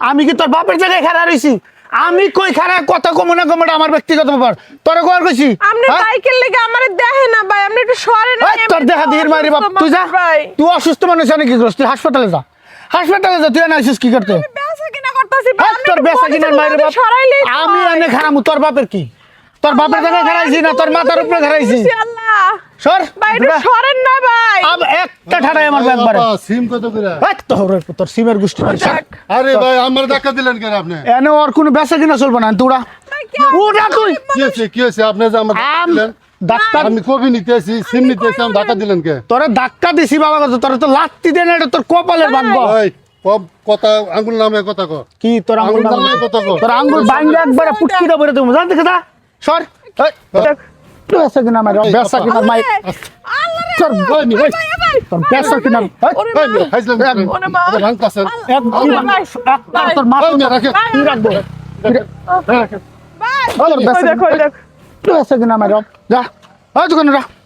আমি কি তোর বাপের জায়গায় খাড়া রইছি? আমি কই খাড়া কথা কমু না কমু এটা আমার ব্যক্তিগত ব্যাপার? তোর কল কইছি আপনি হ্যাঁ? বাইকের লেগে আমারে দেখে না ভাই আপনি একটু সরে না এই, তোর দেখা দিয়ে মারি বাপ। তুই যা। ভাই। তুই অসুস্থ মানুষ জানি কি করছিস। তুই হাসপাতালে যা। হাসপাতালে যা তুই এনে আইসিস কি করতে? তোর বেসা কিনার মায়ের বাপ আমি এনে খারামু তোর বাপের কি? তোর বাপের জায়গায় খারাইছি না তোর মাথার উপরে খারাইছি আল্লাহ। সর। বেটা। সরেন না ভাই। আম একটা ঠাড়াই আমার একবারে সিম কত করে? এই, তোর তোর সিমের গোষ্ঠী আরে ভাই আমার ধাক্কা দিলেন কেন আপনি? এনে ওর কোনো বেসা কিনা চলবে না উড়া। উড়া তুই। কি হয়েছে কি হয়েছে? আপনি যে আমার দিলেন। ডাক্তার আমি কবি নিতেছি সিম নিতেছি আমি ধাক্কা দিলেন কে? তোরে ধাক্কা দিছি বাবা কথা। তোরে তো লাত্তি দেন এটা তোর কপালের ভাগ্য কথা আঙ্গুল নামে কথা কো। কি তোর আঙ্গুল নামে? কত কো। তোর আঙ্গুল বাইঙ্গা একবারে পুটকি দাও বলে তুমি জান দেখে সর। বেসা কিনা মারি বেসা কিনা মাই তোর ওই নি, ওই। তোর বেসা কিনা এই, ওই নি, খাইছিলেন এক- কেন? ওরে মা। এক তোর ওই নি, রাখেন। কি রাখব। বেসা বেসা কিনা মারি যা। ওই দোকানে যা।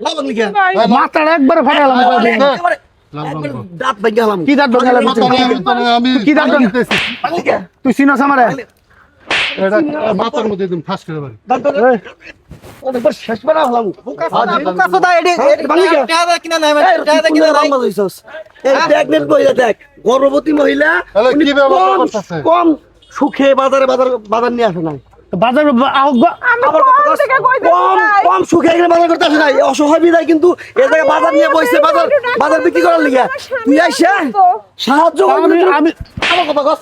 কে কে দিতে আমার কি মনে কান কে মাথাটা একবারে ফাটালাম কি দাঁত ভাঙালাম আমি কি দাঁত তুই চিনস গর্ভবতী মহিলা কি কম সুখে বাজারে বাজার বাজার নিয়ে আসে নাই। বাজার আমি কম থেকে কইতেছি কম ভাই কম সুখে এখানে বাজার করতে আসে নাই। অসহায় বিদায় কিন্তু এ জায়গায় বাজার নিয়ে বসছে বাজার বাজার বিক্রি করার লিগে। তুই আইসা সাহায্য আমি আমার কথা কস।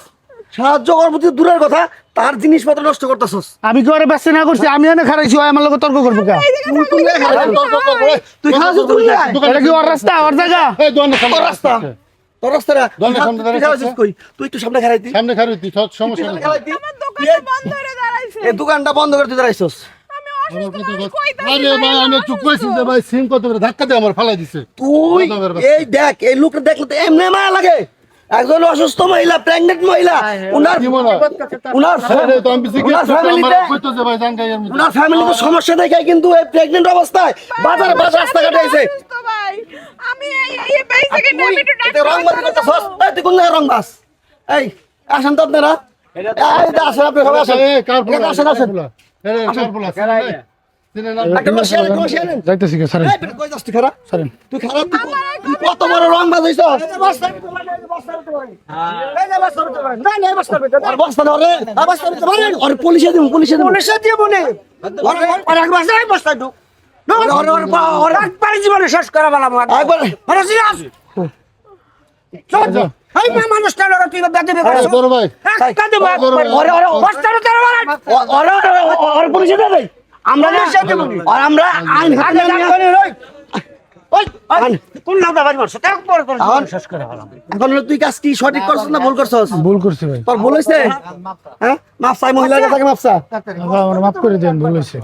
সাহায্য করব তুই দূরের কথা তার জিনিসপত্র নষ্ট করতেছস। আমি কি ওরে ব্যস্ত না করছি? আমি এনে খারাইছি ও আমার লগে তর্ক করব কা? তুই খাওয়াছ তুই এটা কি ওর রাস্তা ওর জায়গা? রাস্তা। তুই একটু সামনে খারাই সামনে খারুই দি সব- সমস্যা আমার দোকানটা বন্ধ দাঁড়াইছে। এই দোকানটা বন্ধ করে তুই দাঁড়াইছস। তুই এই দেখ এই লোকটা দেখলে তো এমনি মায়া লাগে। একজন অসুস্থ মহিলা প্রেগনেন্ট মহিলা উনার? উনার ফ্যামিলিতে। উনার সমস্যা দেখে কিন্তু এই প্রেগনেন্ট অবস্থায় বাজারে বাজার রাস্তাঘাটে আমি এই এই বাইসে কিনে আমি একটু এটা রং বাজি করতেছস। এই তুই কোন রং বাস? এই আসেন তো আপনারা। এই আসেন আপনি সবাই আসেন। এই, কার পোলা? আসেন আসেন। এই, কার পোলা? এই, চিনেন না? একটা বসে আছেন, বসে আছেন। যাইতেছি কে সারেন এই, বেটা, কই যাস তুই খারাপ? তুই খারাপ তুই তুই কত বড় রং বাজ পুলিশে পুলিশে পুলিশে আর বস্তা ঢুক। একবার জীবনে শেষ করা একবার আমরা ওই আইন কোন নামটা বাড়ি মারছ? তাক পরে তোর শেষ করে হলাম এখন তুই কাজ কি সঠিক করছিস না ভুল করছিস? ভুল করছি ভাই। তোর ভুল হইছে হ্যাঁ? মাফ চাই মহিলার কাছে মাফ চা। আমার মাফ করে দেন ভুল হয়েছে।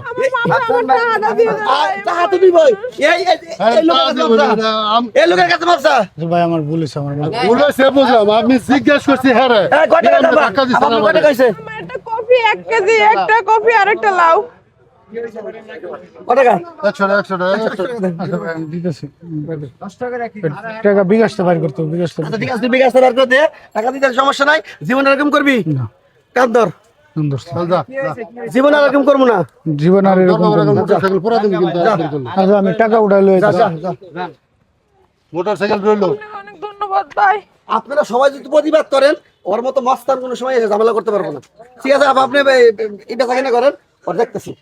আমার টাকা দিয়ে দাও তাহা তো দিবই এই এই এই লোকের কাছে মাফ চা। আম- এই লোকের কাছে মাফ চা। যে ভাই আমার ভুল হয়েছে আমার ভুল- ভুল বুঝলাম। আমি জিজ্ঞেস করছি হ্যাঁ রে। কইছে একটা কফি এক কেজি একটা কফি আর একটা লাউ। সমস্যা নাই। জীবন এরকম করবি? না। কান্দর সুন্দর চল যা, যা। জীবন এরকম করব না। জীবন আর এরকম করব না। মোটরসাইকেল পুরা দিবি কিন্তু একদিন করলে। আচ্ছা আমি টাকা উঠাই যা মোটরসাইকেল রইল অনেক ধন্যবাদ ভাই। আপনারা সবাই যদি প্রতিবাদ করেন ওর মতো মস্তান কোনো সময় এসে ঝামেলা করতে পারব না। ঠিক আছে আপ- আপনি এই করেন ওর দেখতেছি।